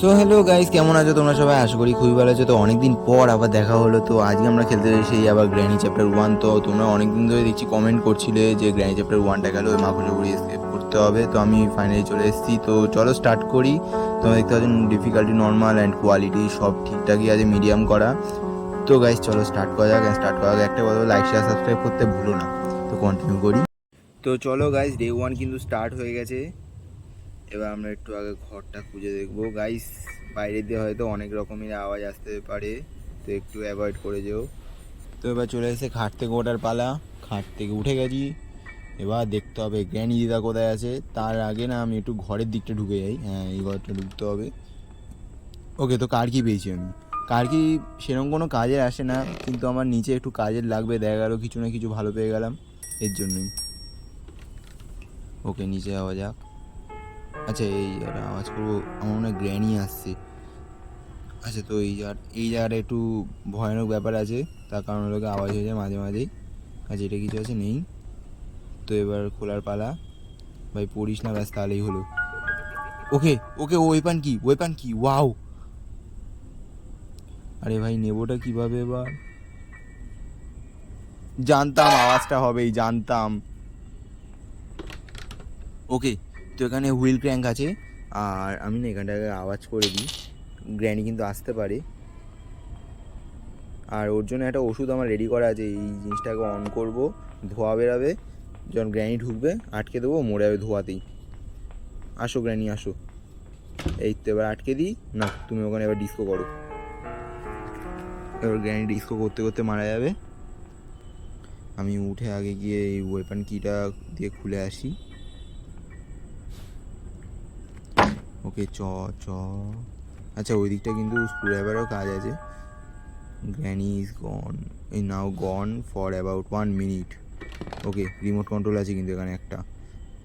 So hello guys কেমন আছো তোমরা সবাই? আশা করি খুবই ভালো আছো। তো অনেকদিন পর আবার দেখা হলো। তো আজকে আমরা খেলতে এসেছি আবার গ্র্যানি চ্যাপ্টার ওয়ান তো তোমরা অনেকদিন ধরে দেখছি কমেন্ট করছিলে যে গ্র্যানি চ্যাপ্টার ওয়ানটা গেল, ওই এসকেপ করতে হবে। তো আমি ফাইনালি চলে এসেছি। তো চলো স্টার্ট করি। তোমরা দেখতে পাচ্ছ ডিফিকাল্টি নর্মাল অ্যান্ড কোয়ালিটি সব ঠিকঠাকই আছে মিডিয়াম করা। তো গাইস চলো স্টার্ট করা যাক। স্টার্ট করা যাক একটা কথা লাইক শেয়ার সাবস্ক্রাইব করতে ভুলো না। তো কন্টিনিউ করি। তো চলো গাইস ডে ওয়ান কিন্তু স্টার্ট হয়ে গেছে। এবার আমরা একটু আগে ঘরটা খুঁজে দেখব। গাইস বাইরে দিয়ে হয়তো অনেক রকমের আওয়াজ আসতে পারে, তো একটু অ্যাভয়েড করে যেও। তো এবার চলে এসে খাট থেকে ওঠার পালা। খাট থেকে উঠে গেছি। এবার দেখতে হবে জ্ঞানী দিদা কোথায় আছে। তার আগে না আমি একটু ঘরের দিকটা ঢুকে যাই। হ্যাঁ এই ঘরটা ঢুকতে হবে। ওকে, তো কার কি পেয়েছি আমি? কার কি সেরকম কোনো কাজে আসে না, কিন্তু আমার নিচে একটু কাজের লাগবে। দেখা গেলো কিছু না কিছু ভালো পেয়ে গেলাম, এর জন্যই। ওকে, নিচে যাওয়া যাক। আচ্ছা এই একটা আওয়াজ করব। আমার মনে হয় গ্র্যানি আসছে। আচ্ছা তো এই জায়গা এই জায়গাটা একটু ভয়ানক ব্যাপার আছে। তার কারণ হলো আওয়াজ হয়ে যায় মাঝে মাঝেই। আচ্ছা এটা কিছু আছে নেই। তো এবার খোলার পালা। ভাই, পড়িস না, ব্যাস, তাহলেই হলো। ওকে ওকে ওয়েপান কি? ওয়েপান কি? ওয়াও! আরে ভাই, নেবোটা কীভাবে এবার? জানতাম, আওয়াজটা হবেই, জানতাম। ওকে। তো এখানে হুইল ক্র্যাঙ্ক আছে। আর আমি না এখানটাকে আওয়াজ করে দিই। গ্র্যানি কিন্তু আসতে পারে। আর ওর জন্য একটা ওষুধ আমার রেডি করা আছে। এই জিনিসটাকে অন করব, ধোয়া বেরাবে, যখন গ্র্যানি ঢুকবে, আটকে দেবো, মরে যাবে ধোয়াতেই। আসো গ্র্যানি, আসো। এই তো এবার আটকে দিই। না, তুমি ওখানে এবার ডিস্কো করো। এবার গ্র্যানি ডিস্কো করতে করতে মারা যাবে। আমি উঠে আগে গিয়ে এই ওয়েপন কিটা দিয়ে খুলে আসি। ওকে চ চ। আচ্ছা ওই দিকটা কিন্তু স্ক্রুড্রাইভারও কাজ আছে। গ্র্যানি ইজ গন এই now gone for about one minute okay remote control আছে কিন্তু এখানে একটা।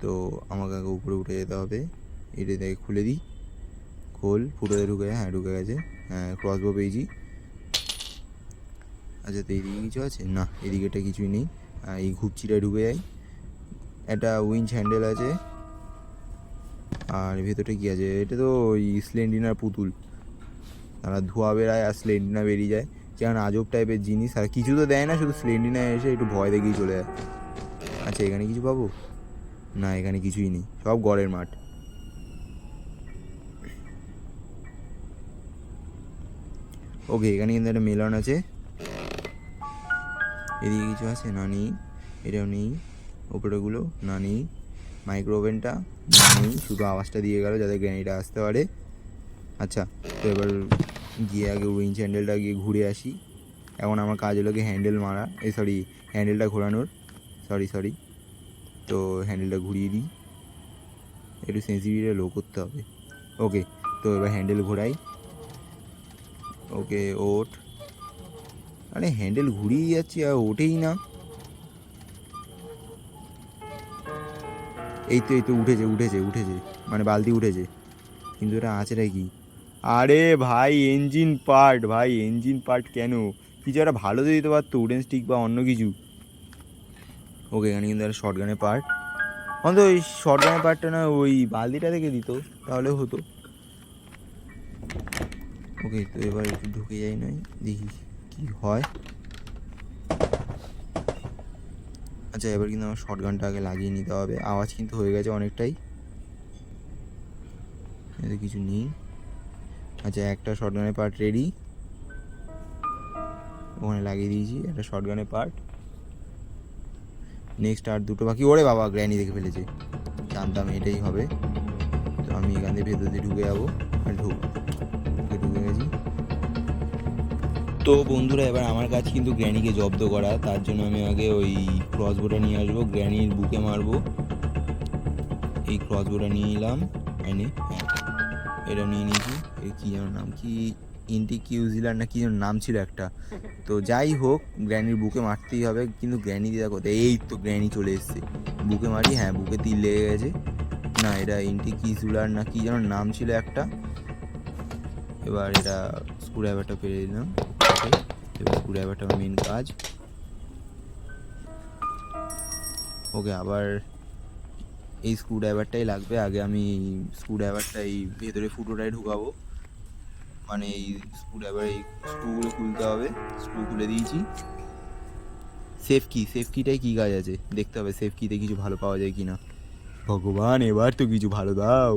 তো আমাকে আগে উপরে উঠে যেতে হবে। এটা দেখে, খুলে দিই। খোল, ফুটোতে ঢুকে হ্যাঁ ঢুকে গেছে। হ্যাঁ ক্রসবো পেয়েছি। আচ্ছা তো এইদিকে কিছু আছে? না এদিকেটা কিছুই নেই। এই ঘুপচিটা ঢুকে যাই একটা উইঞ্চ হ্যান্ডেল আছে। আর ভেতরে কি আছে? এটা তো ওই স্লেন্ডিনার পুতুল। তারা ধোয়া বেরায় আর স্লেন্ডিনা বেরিয়ে যায়। যেমন আজব টাইপের জিনিস, আর কিছু তো দেয় না, শুধু স্লেন্ডিনা এসে একটু ভয় দেখেই চলে যায়। আচ্ছা এখানে কিছু পাবো? না, এখানে কিছুই নেই। সব গড়ের মাঠ। ওকে, এখানে কিন্তু একটা মেলন আছে। এদিকে কিছু আছে? না নেই। এটাও নেই। ওপরেগুলো? না নেই। মাইক্রো ওভেনটা নেই শুধু আওয়াজটা দিয়ে গেল যাতে গ্র্যানিটা আসতে পারে। আচ্ছা তো এবার গিয়ে আগে উইঞ্চ হ্যান্ডেলটা গিয়ে ঘুরে আসি। এখন আমার কাজ হলো কি হ্যান্ডেল মারা, এই সরি হ্যান্ডেলটা ঘোরানোর। সরি সরি তো হ্যান্ডেলটা ঘুরিয়ে দিই। একটু সেন্সিটিভিটা লো করতে হবে। ওকে তো এবার হ্যান্ডেল ঘোরাই। ওকে ওট আরে হ্যান্ডেল ঘুরিয়ে যাচ্ছি, আর ওঠেই না। এই তো এই তো উঠেছে উঠেছে উঠেছে। মানে বালতি উঠেছে। কিন্তু এটা আছেটা কি? আরে ভাই ইঞ্জিন পার্ট ভাই ইঞ্জিন পার্ট কেন? কিছু একটা ভালো দিতে পারতো উডেন স্টিক বা অন্য কিছু। ওকে এখানে কিন্তু একটা শর্ট গানের পার্ট অন্তত ওই শর্ট গানের পার্টটা না, ওই বালতিটা থেকে দিত, তাহলে হতো। ওকে তো এবার একটু ঢুকে যাই নয় দেখি কি হয়। আচ্ছা এবার কিন্তু আমার শর্ট গানটা আগে লাগিয়ে নিতে হবে। আওয়াজ কিন্তু হয়ে গেছে অনেকটাই। এতে কিছু নেই। আচ্ছা একটা শর্ট গানের পার্ট রেডি ওখানে লাগিয়ে দিয়েছি, একটা শর্ট গানের পার্ট নেক্সট আর দুটো বাকি। ওরে বাবা গ্র্যানি দেখে ফেলেছে। জানতাম এটাই হবে। তো আমি এখান থেকে ভেতর দিয়ে ঢুকে যাব আর ঢুক তো বন্ধুরা, এবার আমার কাছে কিন্তু গ্র্যানিকে জব্দ করা। তার জন্য আমি আগে ওই ক্রসবোটা নিয়ে আসব। গ্র্যানির বুকে মারবো। এই ক্রসবোটা নিয়ে নিলাম এনে হ্যাঁ এটা নিয়ে নিয়েছি। এর কী যেন নাম, কি ইন্টি কিউজিলার না কি যেন নাম ছিল একটা। তো যাই হোক, গ্র্যানির বুকে মারতেই হবে। কিন্তু গ্র্যানি কোথায় এই তো গ্র্যানি চলে এসছে। বুকে মারি হ্যাঁ বুকে তীর লেগে গেছে। না, এটা ইন্টি কিউজিলার না কি যেন নাম ছিল একটা। এবার এটা স্ক্রুড্রাইভারটা পেরে দিলাম ওকে এবার স্ক্রুড্রাইভারটা মেন কাজ। ওকে আবার এই স্ক্রু ড্রাইভারটাই লাগবে। আগে আমি স্ক্রু ড্রাইভারটা এই ভেতরে ফুটোটাই ঢুকাবো। মানে এই স্ক্রু ড্রাইভার এই স্ক্রুগুলো খুলতে হবে। স্ক্রু খুলে দিয়েছি। সেফ কি সেফ কিটাই কী কাজ আছে? দেখতে হবে সেফ কিতে কিছু ভালো পাওয়া যায় কি না ভগবান, এবার তো কিছু ভালো দাও।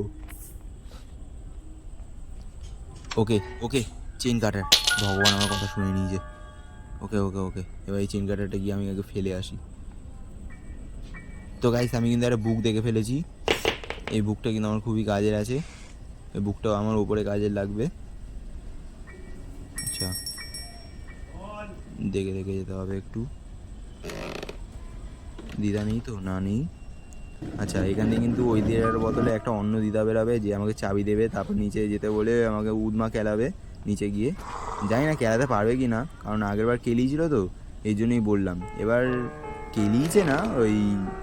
ওকে ওকে চেন কাটার ভগবান আমার কথা শুনে নিয়েছে। ওকে ওকে ওকে। এবার এই চেন কাটারটা গিয়ে আমি আগে ফেলে আসি। তো গাইস আমি কিন্তু একটা বুক দেখে ফেলেছি। এই বুকটা কিন্তু আমার খুবই কাজের আছে। এই বুকটাও আমার উপরে কাজের লাগবে। আচ্ছা। দেখে দেখে যেতে হবে একটু। দিদা নেই তো? না, নেই। আচ্ছা এখানে কিন্তু ওই দিদার বদলে একটা অন্য দিদা বেরাবে, যে আমাকে চাবি দেবে, তারপর নিচে যেতে বলে আমাকে উদমা খেলাবে, নিচে গিয়ে। জানি না খেলাতে পারবে কি না, কারণ আগেরবার কেলিয়েছিল তো, এই জন্যই বললাম। এবার কেলিয়েছে না, ওই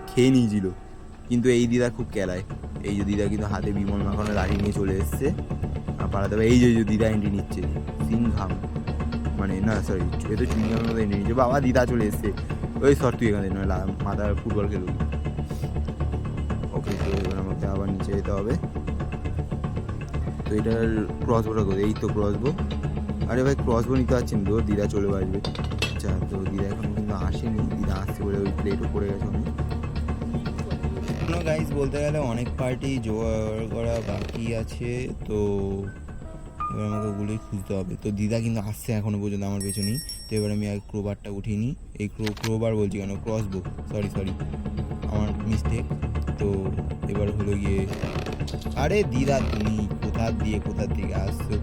খেয়ে নিয়েছিল। কিন্তু এই দিদা খুব কেলায়। এই যে দিদা কিন্তু হাতে বিমল মাখানো লাঠি নিয়ে চলে এসছে। আর পাড়াতে এই যে দিদা এন্ট্রি নিচ্ছে। সিংঘাম মানে না সরি এ তো চুইংগামের মতো এন্ট্রি নিচ্ছে। বাবা, দিদা চলে এসছে। ওই সর তুই এখানে নয় মাথার ফুটবল খেলবি। ওকে, তো এবার আমাকে আবার নিচে যেতে হবে। তো এটার ক্রসবোটা করে এই তো ক্রসবো আরে ভাই ক্রসবো নিতে পারছেন তো দিদা চলে আসবে। আচ্ছা তো দিদা এখন কিন্তু আসেনি, দিদা আসছে বলে ওই প্লেটও পড়ে গেছে অনেক। এখনও গাইজ বলতে গেলে অনেক পার্টি জোগাড় করা বাকি আছে, তো এবার আমাকে ওগুলোই খুঁজতে হবে। তো দিদা কিন্তু আসছে এখনও পর্যন্ত আমার পেছনেই, তো এবার আমি আর ক্রোবারটা উঠিয়ে নিই। এই ক্রো ক্রোবার বলছি কেন? ক্রস ক্রসবো সরি সরি আমার মিস্টেক তো এবার হলো গিয়ে, আরে দিদা তুমি কোথা দিয়ে কোথা থেকে আসছো?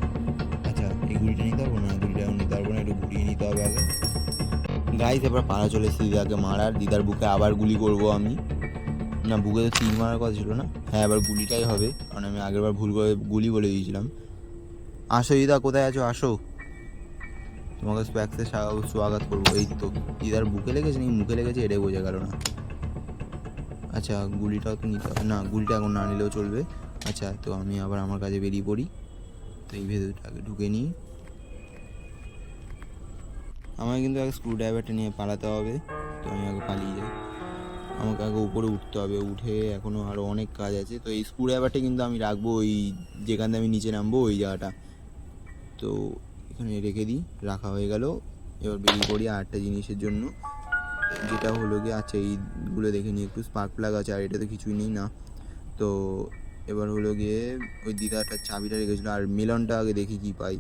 গুলিটা নিতে পারব না গুলিটা এখন নিতে পারব না একটু ঘুরিয়ে নিতে হবে আগে। গাইস এবার পাড়া চলে এসেছে দিদাকে মারার। দিদার বুকে আবার গুলি করব আমি। না, বুকে তো তিন মারার কথা ছিল না? হ্যাঁ এবার গুলিটাই হবে, কারণ আমি আগেরবার ভুল করে গুলি বলে দিয়েছিলাম। আসো দিদা, কোথায় আছো? আসো। তোমাকে স্প্যাক্সে স্বাগত করব। এই তো, দিদার বুকে লেগেছে নাকি মুখে লেগেছে? এটাই বোঝা গেল না। আচ্ছা গুলিটাও তো নিতে হবে। না, গুলিটা এখন না নিলেও চলবে। আচ্ছা তো আমি আবার আমার কাছে বেরিয়ে পড়ি। তো এই ভেতরটাকে ঢুকে নিই। আমাকে কিন্তু আগে স্ক্রু ড্রাইভারটা নিয়ে পালাতে হবে। তো আমি আগে পালিয়ে যাই। আমাকে আগে উপরে উঠতে হবে। উঠে এখনও আরও অনেক কাজ আছে। তো এই স্ক্রু ড্রাইভারটা কিন্তু আমি রাখব ওই যেখান থেকে আমি নিচে নামবো, ওই জায়গাটা। তো এখানে রেখে দিই। রাখা হয়ে গেল। এবার বেরিয়ে পড়ি আরেকটা জিনিসের জন্য। যেটা হলো গিয়ে আচ্ছা এইগুলো দেখে নিই। একটু স্পার্ক প্লাগ আছে, আর এটা তো কিছুই নেই, না। তো এবার হলো গিয়ে ওই দিদাটা চাবিটা রেখেছিলো। আর মেলনটা আগে দেখি কি পাই।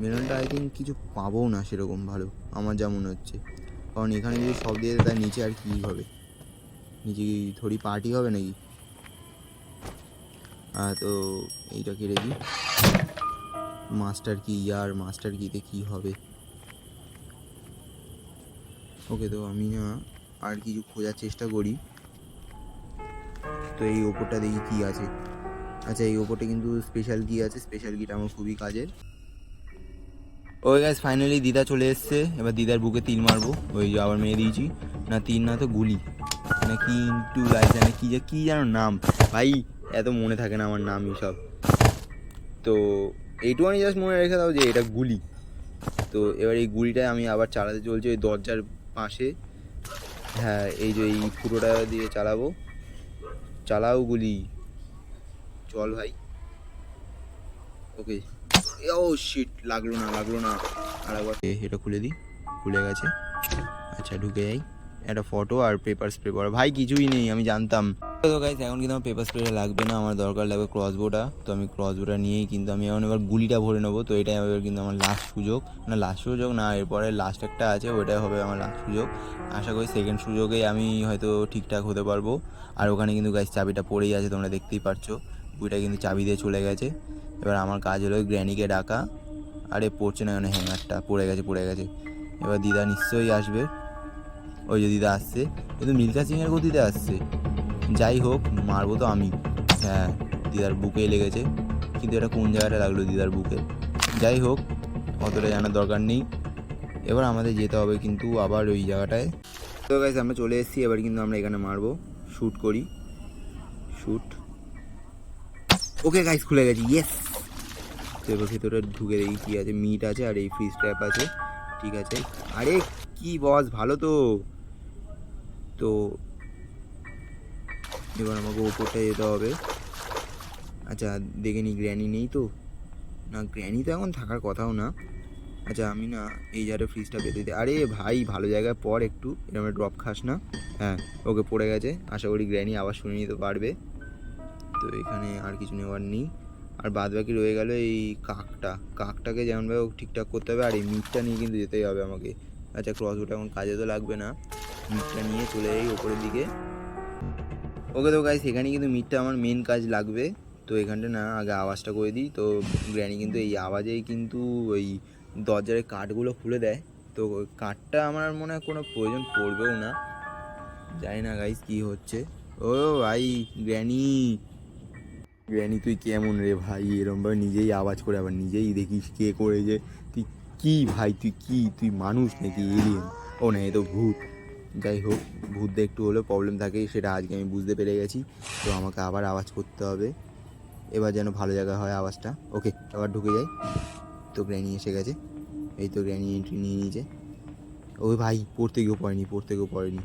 মেলনটা আই থিঙ্ক কিছু পাবো না সেরকম ভালো, আমার যা মনে হচ্ছে। কারণ এখানে যদি সব দিয়ে তার নিচে আর কী হবে? নিচে কি থোড়ি পার্টি হবে নাকি? তো এইটা কেড়ে দিই। মাস্টার কি ইয়ার মাস্টার কিতে কী হবে? ওকে, তো আমি না আর কিছু খোঁজার চেষ্টা করি। তো এই ওপরটা দেখি কী আছে। আচ্ছা এই ওপরটা কিন্তু স্পেশাল কি আছে? স্পেশাল কিটা আমার খুবই কাজের। ওই গাছ ফাইনালি দিদা চলে এসছে। এবার দিদার বুকে তিল মারবো। ওই যে আবার মেরে দিয়েছি। না, তিল না তো গুলি। না কি ইন্টু লাইট না কি যে, কী যেন নাম। ভাই, এত মনে থাকে না আমার নাম সব তো এইটুখানি জাস্ট মনে রেখে দাও যে এটা গুলি। তো এবার এই গুলিটা আমি আবার চালাতে চলছি ওই দরজার পাশে। হ্যাঁ এই যে এই ফুটোটা দিয়ে চালাবো। চালাও গুলি। চল ভাই। ওকে ও শিট লাগল না লাগল না। আর একবার এটা খুলে দিই। খুলে গেছে। আচ্ছা ঢুকে যাই। একটা ফটো আর পেপার স্প্রে করা ভাই, কিছুই নেই, আমি জানতাম। তো গাইস এখন কিন্তু আমার পেপার স্প্রেটা লাগবে না, আমার দরকার লাগবে ক্রসবোটা তো আমি ক্রসবোটা নিয়েই কিন্তু আমি এখন এবার গুলিটা ভরে নেব। তো এটাই এবার কিন্তু আমার লাস্ট সুযোগ। না লাস্ট সুযোগ না, এরপরে লাস্ট একটা আছে ওটাই হবে আমার লাস্ট সুযোগ। আশা করি সেকেন্ড সুযোগে আমি হয়তো ঠিকঠাক হতে পারব। আর ওখানে কিন্তু গাইস চাবিটা পড়েই আছে, তোমরা দেখতেই পারছ। বুইটা কিন্তু চাবি দিয়ে চলে গেছে। এবার আমার কাজ হলো গ্র্যানিকে ডাকা। আরে পড়ছে না কেন হ্যাঙ্গারটা? পড়ে গেছে পড়ে গেছে। এবার দিদা নিশ্চয়ই আসবে। ওই যে দিদা আসছে। কিন্তু মিল্কা সিংয়ের গতিতে আসছে। যাই হোক, মারবো তো আমি। হ্যাঁ দিদার বুকেই লেগেছে। কিন্তু এটা কোন জায়গাটা লাগল দিদার বুকে? যাই হোক, অতটা জানার দরকার নেই। এবার আমাদের যেতে হবে কিন্তু আবার ওই জায়গাটায়। তো গাইস আমরা চলে এসেছি। এবার কিন্তু আমরা এখানে মারবো। শ্যুট করি। শ্যুট ওকে গাইস খুলে গেছি ইয়েস তো এবার ভেতরে ঢুকে দেখি কী আছে মিট আছে আর এই ফ্রিজ ট্র্যাপ আছে, ঠিক আছে। আরে কি বস ভালো তো। তো এবার আমাকে ওপরটা যেতে হবে। আচ্ছা দেখে নি গ্র্যানি নেই তো। না গ্র্যানি তো এখন থাকার কথাও না। আচ্ছা আমি না এই জায়গাটা ফ্রিজটা পেতে দিই আরে ভাই, ভালো জায়গায় পর একটু এরকম ড্রপ খাস না। হ্যাঁ ওকে পড়ে গেছে। আশা করি গ্র্যানি আবার শুনে নিতে পারবে। তো এখানে আর কিছু নেওয়ার নেই। আর বাদ বাকি রয়ে গেল এই কাকটা। কাকটাকে যেমনভাবে ঠিকঠাক করতে হবে, আর এই মিটটা নিয়ে কিন্তু যেতেই হবে আমাকে। আচ্ছা ক্রসবোটা এখন কাজে তো লাগবে না। মিটটা নিয়ে চলে যাই ওপরের দিকে। ওকে তো গাইস এখানে কিন্তু মিটটা আমার মেন কাজ লাগবে। তো এখানটা না, আগে আওয়াজটা করে দিই। তো গ্র্যানি কিন্তু এই আওয়াজেই কিন্তু ওই দরজার কাঠগুলো খুলে দেয়। তো কাঠটা আমার মনে হয় কোনো প্রয়োজন পড়বেও না। জানি না গাইস কী হচ্ছে। ও ভাই গ্র্যানি গ্র্যানি তুই কেমন রে ভাই? এরমভাবে নিজেই আওয়াজ করে আবার নিজেই দেখিস কে করে যে তুই কি ভাই? তুই কি? তুই মানুষ নাকি? এলিয়েন ও না, এ তো ভূত। যাই হোক, ভূতদের একটু হলেও প্রবলেম থাকে সেটা আজকে আমি বুঝতে পেরে গেছি। তো আমাকে আবার আওয়াজ করতে হবে। এবার যেন ভালো জায়গা হয় আওয়াজটা। ওকে, আবার ঢুকে যাই। তো গ্র্যানি এসে গেছে। এই তো গ্র্যানি এন্ট্রি নিয়ে নিয়েছে। ওই ভাই পড়তে গিয়েও পড়েনি পড়তে গিয়েও পড়েনি।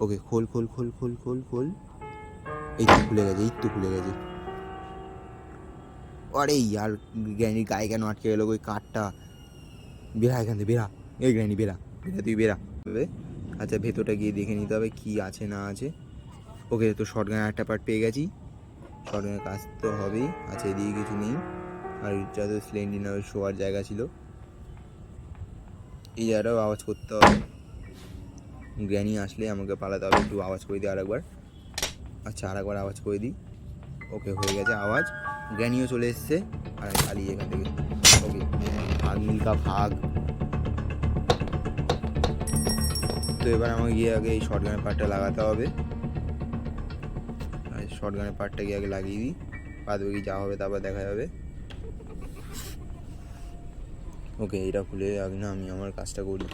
ওকে, খোল খোল খোল খোল খোল খোল। এই তো খুলে গেছে, এই তো খুলে গেছে। আরে ইয়ার গ্র্যানির গায়ে কেন আটকে গেল ওই কাঠটা? বেরা এখান থেকে, বেরা এই গ্র্যানি, বেরা বেরা তুই, বেরা আচ্ছা ভেতরটা গিয়ে দেখে নিতে হবে কী আছে না আছে। ওকে, তো শর্ট গানের একটা পার্ট পেয়ে গেছি। শর্ট গানের কাজ তো হবেই। আচ্ছা এদিকে কিছু নেই। আর যত স্লেন্ডিনার শোয়ার জায়গা ছিল। এই জায়গাটাও আওয়াজ করতে হবে। গ্র্যানি আসলে আমাকে পালাতে হবে। একটু আওয়াজ করে দিই আরেকবার। আচ্ছা আরেকবার আওয়াজ করে দিই। ওকে, হয়ে গেছে আওয়াজ। গ্র্যানিও চলে এসছে। আর পালিয়ে এখান থেকে। ওকে, ভাগ নীলকা ভাগ। তো এবার আমাকে গিয়ে আগে এই শর্ট গানের পার্টটা লাগাতে হবে। শর্ট গানের পার্টটা গিয়ে আগে লাগিয়ে দিই। বাদ বাকি যা হবে তারপর দেখা যাবে। ওকে এটা খুলে আগে না আমি আমার কাজটা করি।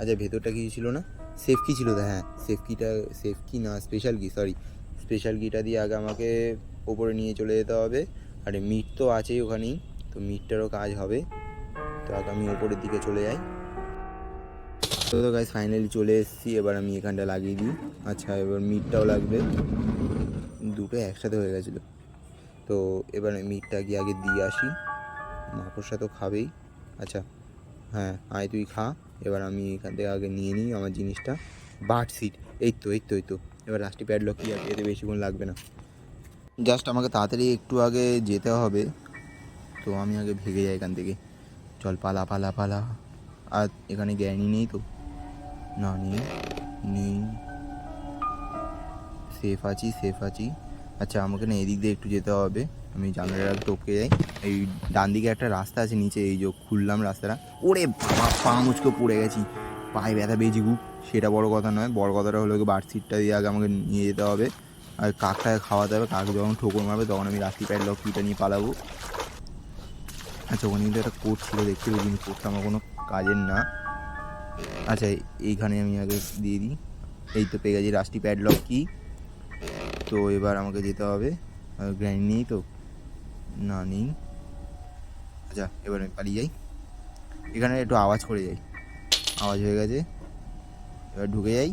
আচ্ছা ভেতরটা কিছু ছিল না? সেফ কি ছিল হ্যাঁ। সেফ কিটা সেফ কি না স্পেশাল কি সরি স্পেশাল কিটা দিয়ে আগে আমাকে ওপরে নিয়ে চলে যেতে হবে। আর মিট তো আছেই ওখানেই, তো মিটটারও কাজ হবে। তো আমি ওপরের দিকে চলে যাই। তো তো গাছ ফাইনালি চলে এসেছি, এবার আমি এখানটা লাগিয়ে দিই। আচ্ছা এবার মিটটাও লাগবে। দুটো একসাথে হয়ে গেছিল। তো এবার মিটটা গিয়ে আগে দিয়ে আসি। মাকড়সা তো খাবেই। আচ্ছা হ্যাঁ আয় তুই খা। এবার আমি এখান থেকে আগে নিয়ে নিই আমার জিনিসটা। বাট সিট এই তো এই তো এই তো। এবার লাস্টে প্যাডলক কি আছে এতে বেশিক্ষণ লাগবে না। জাস্ট আমাকে তাড়াতাড়ি একটু আগে যেতে হবে। তো আমি আগে ভেগে যাই এখান থেকে। চল, পালা পালা পালা। আর এখানে গ্যানি নেই তো। না, নেই। নেই। সেফ আছি সেফ আছি। আচ্ছা আমাকে না এদিক দিয়ে একটু যেতে হবে। আমি জানলার টপকে যাই। এই ডান দিকে একটা রাস্তা আছে নিচে, এই যে খুললাম রাস্তাটা। ওরে বাবা, পা মুচকে পড়ে গেছি। পায়ে ব্যথা খুব। সেটা বড় কথা নয়। বড় কথাটা হলো কি বার সিটটা দিয়ে আগে আমাকে নিয়ে যেতে হবে। আর কাকটাকে খাওয়াতে হবে। কাক যখন ঠোকর মারবে, তখন আমি রাস্তি পায়ের লক্ষ্মীটা নিয়ে পালাবো। আচ্ছা ওখানে কিন্তু একটা কোর্ট ছিল, দেখতে পেয়েছি কিন্তু কোর্টটা আমার কোনো কাজের না। আচ্ছা এইখানে আমি আগে দিয়ে দিই। এই তো পেয়ে গেছি রাস্টি প্যাডলক কি। তো এবার আমাকে যেতে হবে। গ্র্যান্ড নেই তো? না, নেই। আচ্ছা এবার আমি পালিয়ে যাই। এখানে একটু আওয়াজ করে যাই। আওয়াজ হয়ে গেছে। এবার ঢুকে যাই।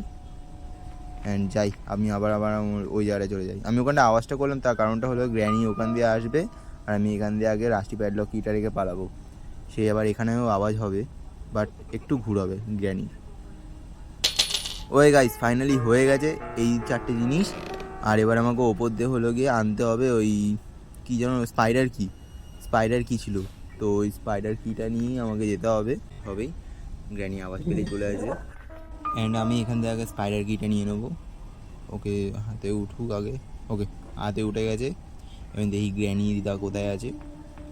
অ্যান্ড যাই, আমি আবার আবার ওই জায়গায় চলে যাই। আমি ওখানটা আওয়াজটা করলাম, তার কারণটা হলো গ্র্যানি ওখান দিয়ে আসবে আর আমি এখান দিয়ে আগে রাস্টি প্যাডলক কিটা রেখে পালাবো। সে আবার এখানেও আওয়াজ হবে বাট একটু ঘুরাবে গ্র্যানি ওই গাইস ফাইনালি হয়ে গেছে এই চারটে জিনিস। আর এবার আমাকে ওপর দিয়ে হলো গিয়ে আনতে হবে ওই কী যেন স্পাইডার কি স্পাইডার কি ছিল, তো ওই স্পাইডার কিটা নিয়েই আমাকে যেতে হবে। হবেই। গ্র্যানি আওয়াজ পেলেই চলে আসবে। অ্যান্ড আমি এখান থেকে আগে স্পাইডার কিটা নিয়ে নেব। ওকে হাতে উঠুক আগে। ওকে, হাতে উঠে গেছে। এবং দেখি গ্র্যানি দিদা কোথায় আছে।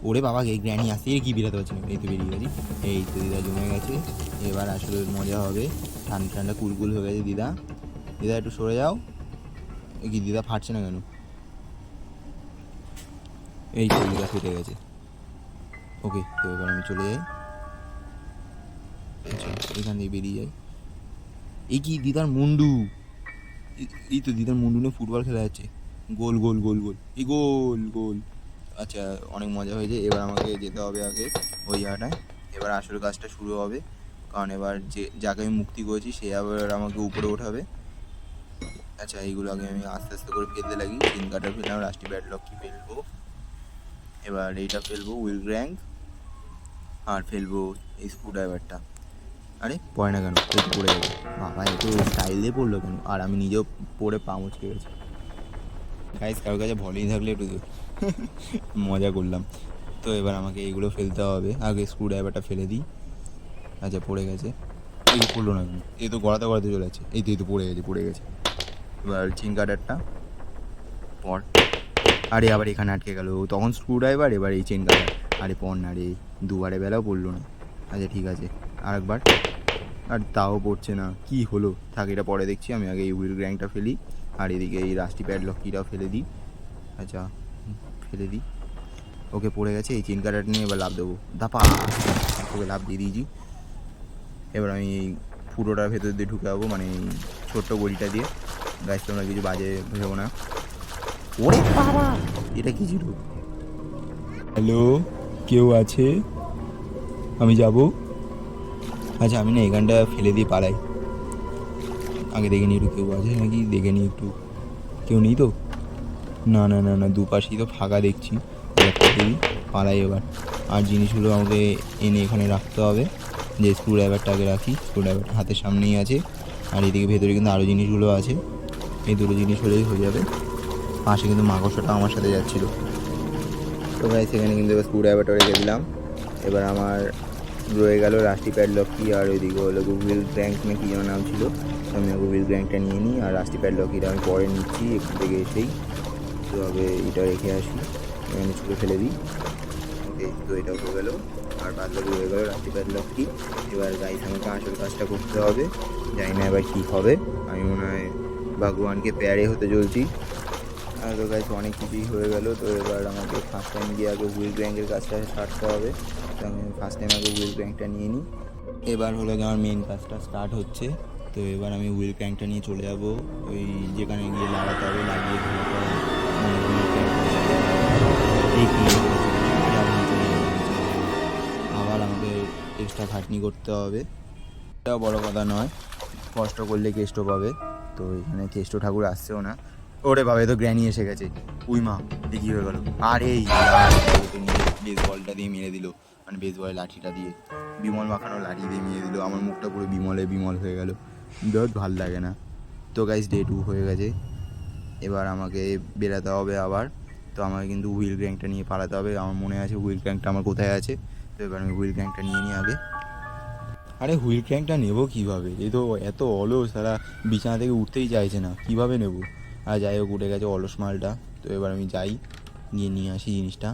ওরে বাবা, এই গ্র্যানি আসতে কি বেরোতে পারছি না। এই তো বেরিয়ে গেছি। এই তো দিদা জমে গেছে। এবার আসলে মজা হবে। ঠান্ডা ঠান্ডা কুলকুল হয়ে গেছে দিদা। দিদা, একটু সরে যাও। কি দিদা ফাটছে না কেন? এই তো দিদা ফেটে গেছে। ওকে, তো এবার আমি চলে যাই। আচ্ছা এখান থেকে বেরিয়ে যাই। এই কি দিদার মুন্ডু? এই- তো দিদার মুন্ডু নিয়ে ফুটবল খেলা যাচ্ছে। গোল গোল গোল গোল। এই গোল গোল। আচ্ছা অনেক মজা হয়েছে। এবার আমাকে যেতে হবে আগে ওই জায়গাটায়। এবার আসল কাজটা শুরু হবে। কারণ এবার যে, যাকে আমি মুক্তি করেছি, সে আবার আমাকে উপরে ওঠাবে। আচ্ছা এইগুলো আগে আমি আস্তে আস্তে করে ফেলতে লাগি। তিন কাটার ফেললাম রাস্টি ব্যাডলক কি ফেলব? এবার এইটা ফেলব উইল গ্র্যাঙ্ক আর ফেলব এই স্ক্রু ড্রাইভারটা আরে, পড়ে না কেন? একটু পড়ে যাবে। বাবা এত স্টাইল দিয়ে পড়ল কেন? আর আমি নিজেও পড়ে পা মুচকে গেছি। গাইস কারোর কাছে ভলিং থাকলে একটু। মজা করলাম। তো এবার আমাকে এইগুলো ফেলতে হবে। আগে স্ক্রু ড্রাইভারটা ফেলে দিই। আচ্ছা পড়ে গেছে। এই পড়ল না কেন? এই তো গড়াতে গড়াতে চলে যাচ্ছে। এই তো এই তো পড়ে গেছে পড়ে গেছে। এবার চিন কাটারটা। পর আরে, আবার এখানে আটকে গেল। তখন স্ক্রু ড্রাইভার এবার এই চেন কাটার। আরে পর না রে। দুবারে বেলাও পড়ল না। আচ্ছা ঠিক আছে। আরেকবার। আর তাও পড়ছে না। কি হলো? থাক, এটা পরে দেখছি। আমি আগে এই হুইল গ্র্যাংটা ফেলি, আর এদিকে এই রাস্টি প্যাডলক কিটাও ফেলে দিই। আচ্ছা ফেলে দিই। ওকে, পড়ে গেছে। এই চেন কাটার নিয়ে এবার লাভ দেবো। দাপা! ওকে, লাভ দিয়ে দিয়েছি। এবার আমি এই ফুটোটার ভেতর দিয়ে ঢুকে যাব মানে ছোট্ট গলিটা দিয়ে। গাছ তোমরা কিছু বাজে ভেবো না। ওরে বাবা! এটা কি ছিল? হ্যালো, কেউ আছে? আমি যাব? আচ্ছা আমি না এখানটা ফেলে দিয়ে পালাই। আগে দেখে নিই একটু কেউ আছে নাকি, দেখে নিই একটু। কেউ নেই তো? না না না না, দুপাশেই তো ফাঁকা দেখছি। পালাই এবার। আর জিনিসগুলো আমাকে এনে এখানে রাখতে হবে। যে স্ক্রু ড্রাইভারটা আগে রাখি স্ক্রু ড্রাইভারটা হাতের সামনেই আছে। আর এদিকে ভেতরে কিন্তু আরও জিনিসগুলো আছে। এই দুটো জিনিস হলেই হয়ে যাবে। পাশে কিন্তু মাকড়সাটা আমার সাথে যাচ্ছিল। তো ভাই সেখানে কিন্তু এবার স্ক্রু ড্রাইভারটা রেখে দিলাম। এবার আমার রয়ে গেল রাস্টি প্যাডলক কি আর ওইদিকে হলো গুগল ব্যাঙ্ক না কি যেন নাম ছিল। আমি গুগল ব্যাঙ্কটা নিয়ে নিই আর রাস্টি প্যাডলক এটা আমি পরে নিচ্ছি একটু থেকে এসেই। তো আগে এটা রেখে আসি, এখানে ছুটে ফেলে দিই। ওকে তো এটা হয়ে গেলো। আর বাদ হয়ে গেলো রাস্টি প্যাডলক কি। এবার গাইস আমাকে আসল কাজটা করতে হবে। জানি না এবার কী হবে। আমি মনে হয় ভগবানকে প্যারে হতে চলছি। তো গাইস অনেক কিছুই হয়ে গেল। তো এবার আমাকে ফার্স্ট টাইম গিয়ে আগে হুইল ব্যাঙ্কের কাজটা সারতে হবে। তো আমি ফার্স্ট টাইম আগে হুইল ব্যাঙ্কটা নিয়ে নিই এবার হলো আমার মেন কাজটা স্টার্ট হচ্ছে। তো এবার আমি হুইল ক্র্যাঙ্কটা নিয়ে চলে যাব। ওই যেখানে গিয়ে লাগাতে হবে, লাগিয়ে মানে আবার আমাকে এক্সট্রা খাটনি করতে হবে। এটাও বড় কথা নয়। কষ্ট করলে কেষ্ট পাবে। তো এখানে কেষ্ট ঠাকুর আসছেও না। ওরে বাবা তো গ্র্যানি এসে গেছে। উই মা কি হয়ে গেল। আরে বেস বলটা দিয়ে মেরে দিল। মানে বেস বলের লাঠিটা দিয়ে। বিমল মাখানো লাঠি দিয়ে মেরে দিল। আমার মুখটা পুরো বিমলে বিমল হয়ে গেল। বেশ ভালো লাগে না। তো গাইস ডে টু হয়ে গেছে। এবার আমাকে বেরাতে হবে আবার। তো আমাকে কিন্তু হুইল ক্র্যাঙ্কটা নিয়ে পালাতে হবে। আমার মনে আছে হুইল ক্র্যাঙ্কটা আমার কোথায় আছে। তো এবার আমি হুইল ক্র্যাঙ্কটা নিয়ে নিই আগে। আরে হুইল ক্র্যাঙ্কটা নেব কীভাবে? এ তো এত অলস, তারা বিছানা থেকে উঠতেই চাইছে না। কীভাবে নেব? আর যাই হোক, উঠে গেছে অলস মালটা। তো এবার আমি যাই, গিয়ে নিয়ে আসি জিনিসটা।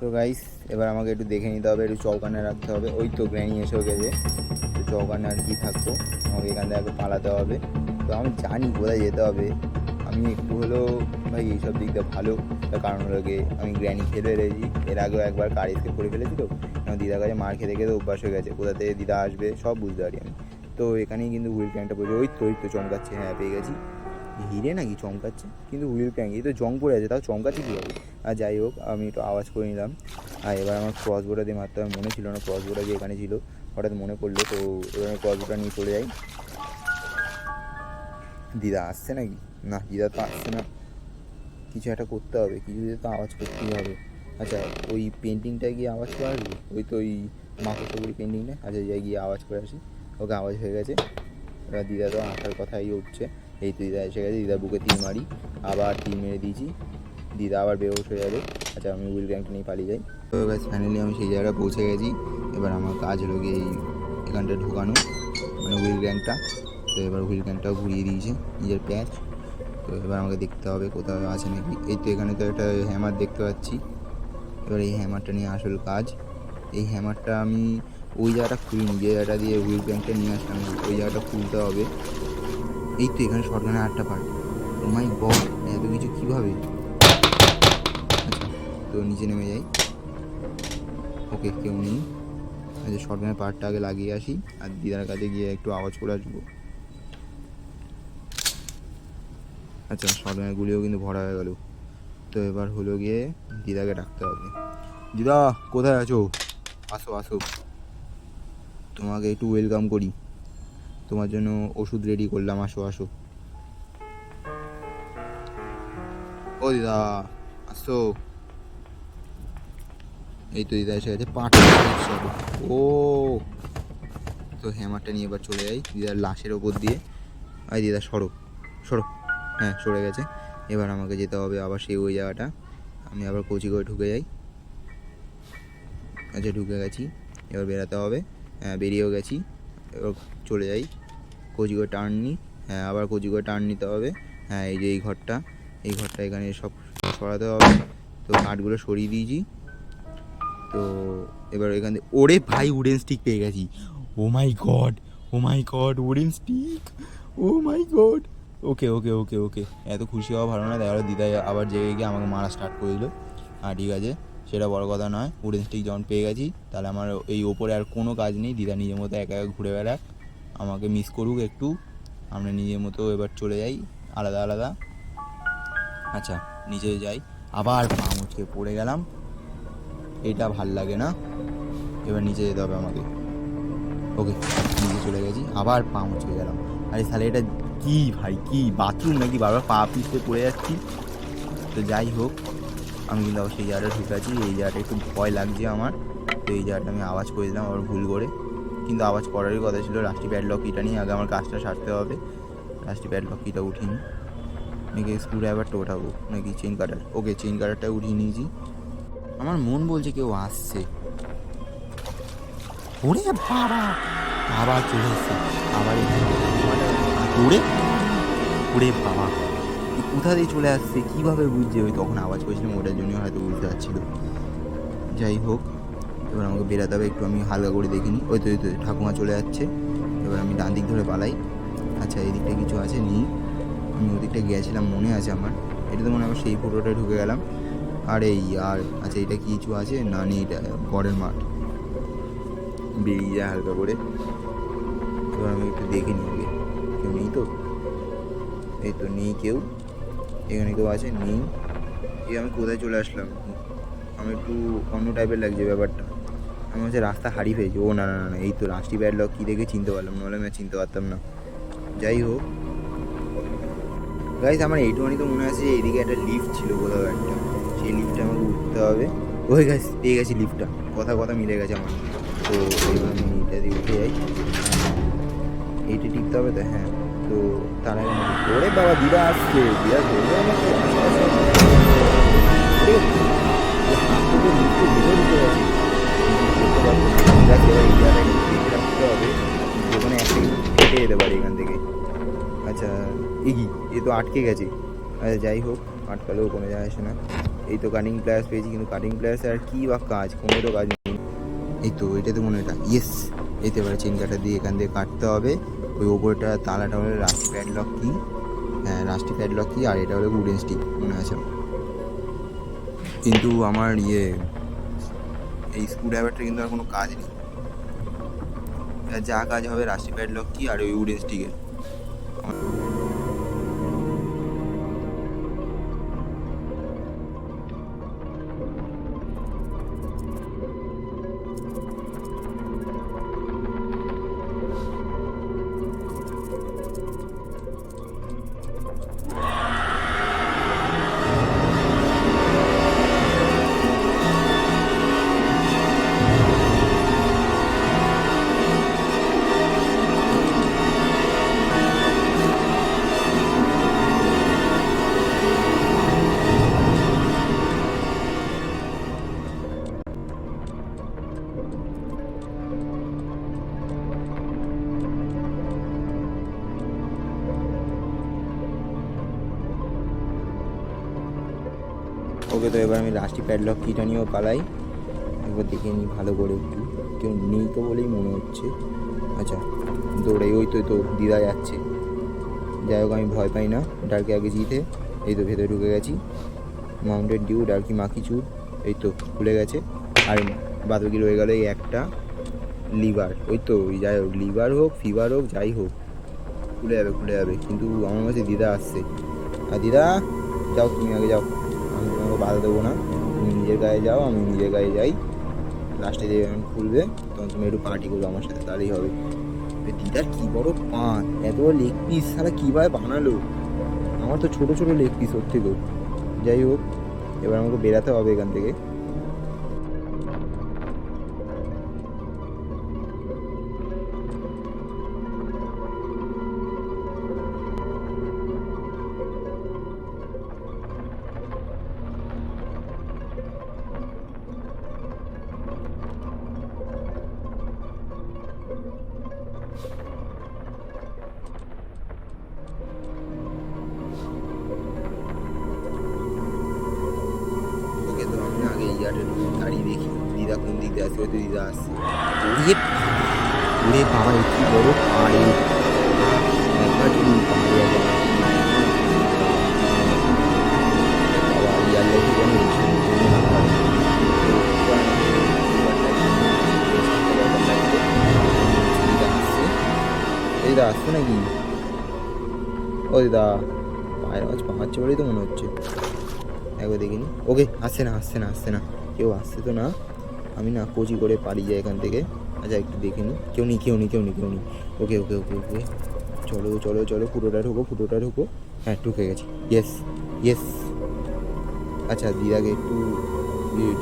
তো গাইস এবার আমাকে একটু দেখে নিতে হবে, একটু চৌকানে রাখতে হবে। ওই তো গ্র্যানি এসেও গেছে। তো চৌকানে আর কি থাকতো আমাকে এখান থেকে পালাতে হবে। তো আমি জানি কোথায় যেতে হবে। আমি একটু হলেও ভাই এইসব দিক দিয়ে ভালো। তার কারণ হলো গিয়ে আমি গ্র্যানি খেলে এসেছি এর আগেও একবার কার স্কেপ করে ফেলেছি তো। দিদার কাছে মার খেতে খেতে অভ্যাস হয়ে গেছে। কোথা থেকে দিদা আসবে, সব বুঝতে পারি আমি। তো এখানেই কিন্তু হুইল ক্যাংটা পড়ছে। ওই তো ওই তো চমকাচ্ছে। হ্যাঁ পেয়ে গেছি। হিরে নাকি চমকাচ্ছে? কিন্তু হুইল ক্যাং এই তো জং পড়ে আছে, তাও চমকাচ্ছে কীভাবে? আর যাই হোক, আমি একটু আওয়াজ করে নিলাম। আর এবার আমার ক্রস বোর্ডটা দিয়ে মারতে হবে, মনে ছিল না ক্রস বোর্ডটা যে এখানে ছিল, হঠাৎ মনে পড়ল, তো এবার আমি ক্রস বোর্ডটা নিয়ে চলে যাই। দিদা আসছে নাকি? না, দিদা তো আসছে না। কিছু একটা করতে হবে, কিছু তো আওয়াজ করতেই হবে। আচ্ছা ওই পেন্টিংটা গিয়ে আওয়াজ করে আসব? ওই তো ওই মাকড়সাগুড়ি পেন্টিংটা আচ্ছা যাই গিয়ে আওয়াজ করে আসি। ওকে, আওয়াজ হয়ে গেছে। এবার দিদা তো আসার কথাই উঠছে। এই তো দিদা এসে গেছে দিদার বুকে তীর মারি, আবার তীর মেরে দিয়েছি। দিদা আবার বেহোশ হয়ে যাবে। আচ্ছা আমি হুইল ক্র্যাঙ্কটা নিয়ে পালিয়ে যাই। তো এবার ফাইনালি আমি সেই জায়গায় পৌঁছে গেছি। এবার আমার কাজ হলো গিয়ে এই এখানটা ঢোকানো মানে হুইল ক্র্যাঙ্কটা তো এবার হুইল ক্র্যাঙ্কটাও ঘুরিয়ে দিয়েছে, নিজের প্যাচ তো এবার আমাকে দেখতে হবে কোথাও আছে নাকি। এই তো এখানে তো একটা হ্যামার দেখতে পাচ্ছি। এবার এই হ্যামারটা নিয়ে আসল কাজ। এই হ্যামারটা আমি ওই জায়গাটা খুলিনি, যে জায়গাটা দিয়ে হুইল ক্র্যাঙ্কটা নিয়ে আসলাম, ওই জায়গাটা খুলতে হবে। এই তো এখানে শর্টগানের আটটা পার্ট ও মাই গড এত কিছু কীভাবে? আচ্ছা তো নিচে নেমে যাই। ওকে কেউ নেই। আচ্ছা শর্টগানের পার্টটা আগে লাগিয়ে আসি, আর দিদার কাছে গিয়ে একটু আওয়াজ করে আসব। আচ্ছা শর্টগানের গুলিও কিন্তু ভরা হয়ে গেল। তো এবার হলো গিয়ে দিদাকে ডাকতে হবে। দিদা, কোথায় আছো? আসো আসো। তোমাকে একটু ওয়েলকাম করি। তোমার জন্য ওষুধ রেডি করলাম, আসো আসো। ও দিদা, আসো। এই তো দিদা এসে গেছে পাট ও। তো হ্যামারটা নিয়ে এবার চলে যাই, দিদার লাশের ওপর দিয়ে। আই দিদা, সরো সরো। হ্যাঁ সরে গেছে। এবার আমাকে যেতে হবে আবার সেই ওই জায়গাটা। আমি আবার কোচি করে ঢুকে যাই। আচ্ছা ঢুকে গেছি। এবার বেরাতে হবে। হ্যাঁ বেরিয়েও গেছি। এবার চলে যাই। কোচি করে টার্ন নিই হ্যাঁ আবার কোচি করে টার্ন নিতে হবে। হ্যাঁ এই যে এই ঘরটা এই ঘরটা এখানে সব সরাতে হবে। তো কাঠগুলো সরিয়ে দিয়েছি। তো এবার এখান থেকে, ওরে ভাই উডেন স্টিক পেয়ে গেছি। ও my god oh my god wooden stick oh my god okay okay okay okay এত খুশি হওয়া ভালো না, দেখা গেলো দিদা আবার জেগে গিয়ে আমাকে মারা স্টার্ট করে দিল। হ্যাঁ ঠিক আছে, সেটা বড় কথা নয়। উডেন স্টিক যখন পেয়ে গেছি, তাহলে আমার এই ওপরে আর কোনো কাজ নেই। দিদা নিজের মতো একা একা ঘুরে বেড়াক। আমাকে মিস করুক একটু, আমরা নিজের মতো এবার চলে যাই, আলাদা আলাদা। আচ্ছা নিচে যাই। আবার পা মুচকে পড়ে গেলাম। এটা ভালো লাগে না। এবার নিচে যেতে হবে আমাকে। ওকে নিচে চলে গেছি। আবার পা মুচকে গেলাম। আরে তাহলে এটা কি ভাই? কি বাথরুম নাকি? বারবার পা পিছতে পড়ে যাচ্ছি। তো যাই হোক, আমি কিন্তু আবার সেই জায়গাটা ঢুকে আছি। এই জায়গাটা একটু ভয় লাগছে আমার। তো এই জায়গাটা আমি আওয়াজ করে দিলাম আবার ভুল করে। কিন্তু আওয়াজ করারই কথা ছিল। রাষ্ট্রি প্যাডলক কিটা নিয়ে আগে আমার কাজটা সারতে হবে। রাষ্ট্রি প্যাডলক কিটা উঠিনি। নাকি স্ক্রু ড্রাইভারটা ওঠাবো? নাকি চেন কাটার ওকে চেন কাটারটা উঠিয়ে নিয়েছি। আমার মন বলছে কেউ আসছে। ওরে বাবা! আবার চলে এসছে। আবার ওরে ওরে বাবা! কোথা দিয়ে চলে আসছে? কীভাবে বুঝছে? ওই তখন আওয়াজ করেছিলাম, ওটার জন্য হয়তো বুঝতে পারছিল। যাই হোক। এবার আমাকে বেরাতে হবে, একটু আমি হালকা করে দেখিনি ওই তো ওই তো, ঠাকুমা চলে যাচ্ছে। এবার আমি ডান দিক ধরে পালাই। আচ্ছা এই দিকটা কিছু আছে? নেই। আমি ওদিকটা গিয়েছিলাম, মনে আছে আমার। এটা তো মনে হয় সেই ফটোটা ঢুকে গেলাম। আর এই আর আচ্ছা এটা কিছু আছে? না, নেই, এটা বরের মাঠ। বেরিয়ে যায় হালকা করে। এবার আমি একটু দেখে নিই আগে। কেউ নেই তো? এই তো নেই কেউ। এখানে কেউ আছে? নেই। এই আমি কোথায় চলে আসলাম? আমি একটু অন্য টাইপের লাগছে ব্যাপারটা। আমি হচ্ছে রাস্তা হারিয়ে ফেলেছি ও না না না এই তো রাষ্ট্রি ব্যাডলক কী দেখে চিনতে পারলাম নাহলে আমি চিনতে পারতাম না যাই হোক গাইজ আমার এইটুখানি তো মনে আছে যে এইদিকে একটা লিফট ছিল কোথাও একটা সেই লিফটে আমাকে উঠতে হবে ওই গাছ পেয়ে গেছি লিফটটা কথা কথা মিলে গেছে আমার তো এবার আমি এটা দিয়ে উঠে যাই এইটা টিপতে হবে তো হ্যাঁ তো তার আগে ওরে বাবা দিদা আসছে দিদা ধরবে আমাকে কিন্তু যেতে পারে এখান থেকে আচ্ছা এ এ তো আটকে গেছে আচ্ছা যাই হোক আটকালেও কোনো যায় আসে না এই তো কাটিং প্লেয়ার্স পেয়েছি কিন্তু কাটিং প্লেয়ার্সে আর কী বা কাজ কোনো তো কাজ নেই এই তো এটা তো মনে হয় এটা ইয়েস এই তো এবারে চেন কাটা দিয়ে এখান থেকে কাটতে হবে ওই ওপরটা তালাটা হলো রাস্টি প্যাডলক কি হ্যাঁ রাস্টি প্যাডলক কি আর এটা হলো উডেন স্টিক মনে আছে কিন্তু আমার ইয়ে এই স্ক্রু ড্রাইভারটা কিন্তু আর কোনো কাজ নেই। যা কাজ হবে রাশি প্যাডলক কি আর ওই উডেন স্টিকের। এবার আমি লাস্টি প্যাডলক কিটা নিয়েও পালাই। একবার দেখে নিই ভালো করে একটু। কেউ নেই তো বলেই মনে হচ্ছে। আচ্ছা দৌড়াই। ওই তো তো দিদা যাচ্ছে। যাই হোক, আমি ভয় পাই না। ডার্কে আগে জিতে। এই তো ভেতরে ঢুকে গেছি। মাউন্টেন ডিউ ডার্কি মাখিচুর এই তো খুলে গেছে। আর বাদ বাকি রয়ে গেল এই একটা লিভার ওই তো যাই হোক লিভার হোক ফিভার হোক, যাই হোক। খুলে যাবে খুলে যাবে। কিন্তু আমার কাছে দিদা আসছে। আর দিদা, যাও, তুমি আগে যাও। বাধা দেবো না। তুমি নিজের গায়ে যাও, আমি নিজের গায়ে যাই। লাস্টে যে খুলবে, তখন তুমি একটু পার্টি করবে আমার সাথে, তাহলেই হবে। দিদার কি বড় পান, এত বড় লেগ পিস সারা কীভাবে বানালো? আমার তো ছোটো ছোটো লেগ পিস ওর থেকেও যাই হোক, এবার আমাকে বেরাতে হবে এখান থেকে। দিয়ে আসছে হয়তো দিদা আসছে ওরে ওরে বাবা এ বড় পারে। দিদা, আসছে নাকি? ও দিদা, পায়ের আওয়াজ পাহাচ্ছে বলেই তো মনে হচ্ছে। একবার দেখিনি। ওকে, আসছে না আসছে না আসছে না। কেউ আসছে তো না। আমি না কোচি করে পালিয়ে যাই এখান থেকে। আচ্ছা একটু দেখে নিই কেউ নি কেউ নি কেউ নি কেউ নি ওকে ওকে ওকে ওকে। চলো চলো চলো পুরোটা ঢুকো পুরোটা ঢুকো। হ্যাঁ ঢুকে গেছি। ইয়েস ইয়েস আচ্ছা দিদাকে একটু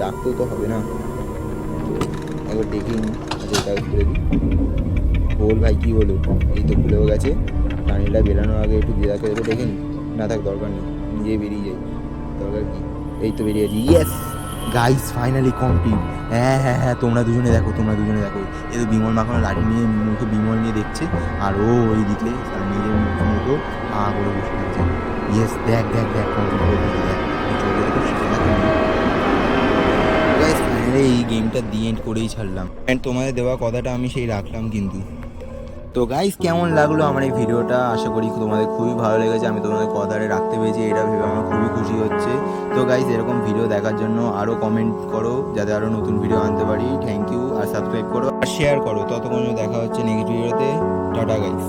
ডাকতেও তো হবে না। একবার দেখি। আচ্ছা এটাকে খুলে দিই। বল ভাই, কী হলো? এই তো খুলেও গেছে। টানিটা বেরানোর আগে একটু দিদাকে একটু দেখে নিই না থাক, দরকার নেই। নিজে বেরিয়ে যাই। দরকার কি? এই তো বেরিয়ে গেছি। ইয়েস গাইস ফাইনালি কমপ্লিট হ্যাঁ হ্যাঁ হ্যাঁ তোমরা দুজনে দেখো, তোমরা দুজনে দেখো। এই তো বিমল মাখানো লাঠি নিয়ে মুখে বিমল নিয়ে দেখছে, আর ও ওই দিকে নিজের মুখ মতো আ করে বসে থাকছে ইয়েস দেখ দেখ দেখ এই গেমটা দিয়ে এন্ড করেই ছাড়লাম। অ্যান্ড তোমাদের দেওয়া কথাটা আমি সেই রাখলাম কিন্তু। তো গাইস কেমন লাগল আমার এই ভিডিওটা? আশা করি তোমাদের খুবই ভালো লেগেছে। আমি তোমাদের কথাটা রাখতে পেরেছি, এটা ভেবে আমার খুবই খুশি হচ্ছে। তো গাইস এরকম ভিডিও দেখার জন্য আরও কমেন্ট করো, যাতে আরও নতুন ভিডিও আনতে পারি। থ্যাংক ইউ আর সাবস্ক্রাইব করো, আর শেয়ার করো। ততক্ষণ দেখা হচ্ছে নেক্সট ভিডিওতে টাটা গাইস